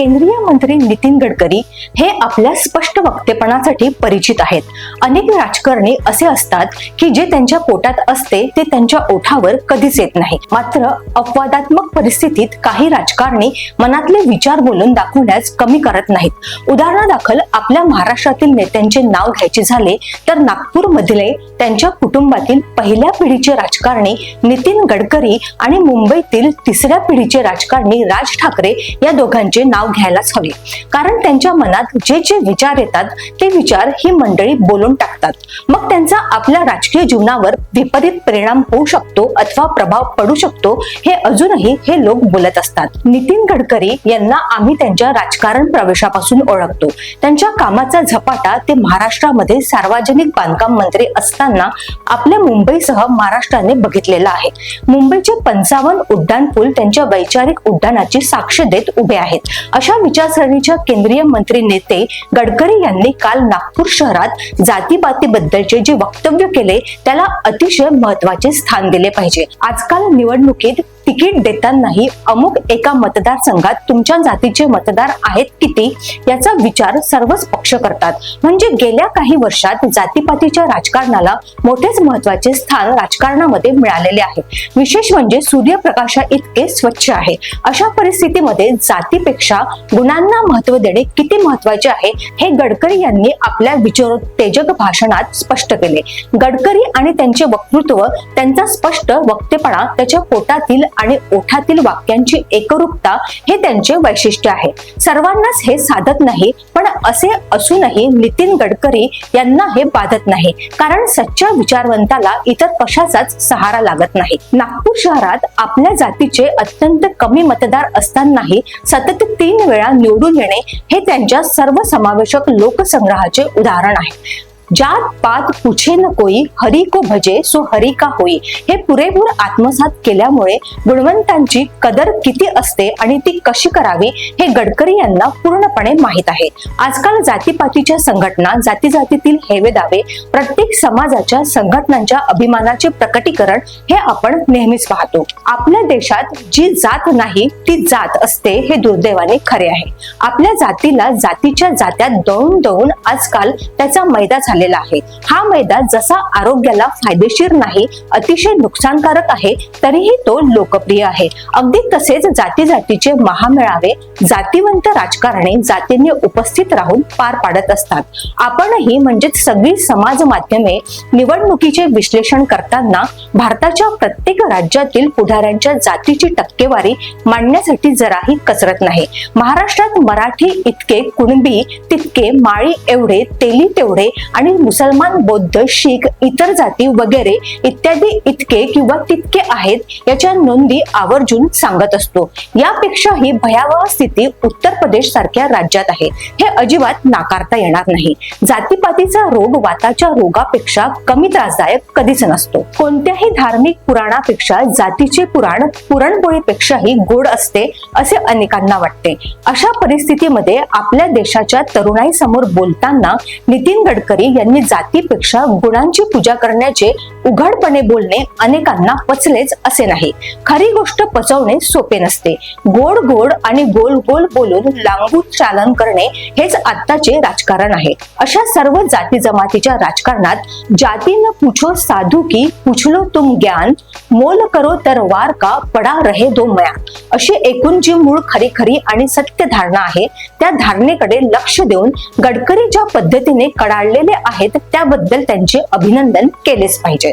केंद्रीय मंत्री नितीन गडकरी हे आपल्या स्पष्ट वक्तेपणासाठी परिचित आहेत. अनेक राजकारणी असे असतात की जे त्यांच्या पोटात असते ते त्यांच्या ओठावर कधीच येत नाही. मात्र अपवादात्मक परिस्थितीत काही राजकारणी मनातले विचार बोलून दाखवण्यास कमी करत नाहीत. उदाहरणादाखल आपल्या महाराष्ट्रातील नेत्यांचे नाव घ्यायचे झाले तर नागपूर मधले त्यांच्या कुटुंबातील पहिल्या पिढीचे राजकारणी नितीन गडकरी आणि मुंबईतील तिसऱ्या पिढीचे राजकारणी राज ठाकरे या दोघांचे नाव घ्यायलाच हवी. कारण त्यांच्या मनात जे जे विचार येतात ते विचार ही मंडळी बोलून टाकतात. मग त्यांचा आपल्या राजकीय जीवनावर विपरीत परिणाम होऊ शकतो अथवा प्रभाव पडू शकतो हे अजूनही हे लोक बोलत असतात. नितीन गडकरी यांना आम्ही त्यांच्या राजकारण प्रवेशापासून ओळखतो. त्यांच्या कामाचा झपाटा ते महाराष्ट्रामध्ये सार्वजनिक बांधकाम मंत्री असताना आपल्या मुंबईसह महाराष्ट्राने बघितलेला आहे. मुंबईचे पंचावन्न उड्डाण पूल त्यांच्या वैचारिक उड्डाणाची साक्ष देत उभे आहेत. अशा विचारसरणीच्या केंद्रीय मंत्री नेते गडकरी यांनी काल नागपूर शहरात जातीपातीबद्दलचे जे वक्तव्य केले त्याला अतिशय महत्त्वाचे स्थान दिले पाहिजे. आजकाल निवडणुकीत तिकीट देतानाही अमुक एका मतदारसंघात तुमच्या जातीचे मतदार आहेत किती याचा विचार सर्वच पक्ष करतात. म्हणजे गेल्या काही वर्षात जातीपातीच्या राजकारणाला मोठेच महत्त्वाचे स्थान राजकारणामध्ये मिळालेले आहे. विशेष म्हणजे सूर्यप्रकाशा इतके स्वच्छ आहे. अशा परिस्थितीमध्ये जातीपेक्षा गुणांना महत्त्व देणे किती महत्त्वाचे आहे हे गडकरी यांनी आपल्या विचारोत्तेजक भाषणात स्पष्ट केले. गडकरी आणि त्यांचे वक्तृत्व त्यांचा स्पष्ट वक्तेपणा त्याच्या पोटातील आणि ओठातील वाक्यांची एकरूपता हे त्यांचे वैशिष्ट्य आहे. सर्वांनाच हे साधत नाही पण असे असूनही नितीन गडकरी यांना हे बाधत नाही. कारण सच्च्या विचारवंताला इतर कशाचाच सहारा लागत नाही. नागपूर शहरात आपल्या जातीचे अत्यंत कमी मतदार असतानाही सतत तीन वेळा निवडून येणे हे त्यांच्या सर्वसमावेशक लोकसंग्रहाचे उदाहरण आहे. जात पात पुछे न कोई हरी को भजे सो हरी का होई. हे पुरेपूर आत्मसात केल्यामुळे गुणवंतांची कदर किती असते आणि ती कशी करावी हे गडकरी यांना पूर्णपणे माहीत आहे. आजकाल जातीपातीच्या संघटना जाती जातीतील हेवे दावे प्रत्येक समाजाच्या संघटनांच्या अभिमानाचे प्रकटीकरण हे आपण नेहमीच पाहतो. आपल्या देशात जी जात नाही ती जात असते हे दुर्दैवाने खरे आहे. आपल्या जातीला जातीच्या जात्यात दळून दळून आजकाल त्याचा मैदा झाला झालेला आहे. हा मैदा जसा आरोग्याला फायदेशीर नाही अतिशय नुकसानकारक आहे तरीही तो लोकप्रिय आहे. अगदी तसेच जाती जातीचे महामेळावे जातीवंत राजकारणी जातींनी उपस्थित राहून पार पाडत असतात. आपणही म्हणजेच सगळी समाज माध्यमे निवडणुकीचे विश्लेषण करताना भारताच्या प्रत्येक राज्यातील पुढाऱ्यांच्या जातीची टक्केवारी मांडण्यासाठी जराही कसरत नाही. महाराष्ट्रात मराठी इतके कुणबी तितके माळी एवढे तेली तेवढे आणि मुसलमान बौद्ध शीख इतर जाती वगैरे इत्यादी इतके किंवा तितके आहेत याच्या नोंदी आवर्जून सांगत असतो. यापेक्षाही भयावह स्थिती उत्तर प्रदेश सारख्या राज्यात आहे. हे अजिबात नाकारता येणार नाही. जातीपातीचा रोग वाताच्या रोगापेक्षा कमी त्रासदायक कधीच नसतो. कोणत्याही धार्मिक पुराणापेक्षा जातीचे पुराण पुरणपोळीपेक्षाही गोड असते असे अनेकांना वाटते. अशा परिस्थितीमध्ये आपल्या देशाच्या तरुणाई समोर बोलताना नितीन गडकरी यांनी जातीपेक्षा गुणांची पूजा करण्याचे उघडपणे बोलणे अनेकांना पचलेच असे नाही. खरी गोष्ट पचवणे सोपे नसते. गोड गोड आणि गोल गोल बोलून लांबून चालन करणे हेच आत्ताचे राजकारण आहे. अशा सर्व जाती जमातीच्या राजकारणात जाती न पूछो साधू की पुछलो तुम ज्ञान मोल करो तर वार का पडा रहे दो मया. अशी एकूण जी मूळ खरी खरी आणि सत्य धारणा आहे त्या धारणेकडे लक्ष देऊन गडकरी ज्या पद्धतीने कडाळलेले आहेत त्याबद्दल त्यांचे अभिनंदन केलेच पाहिजे.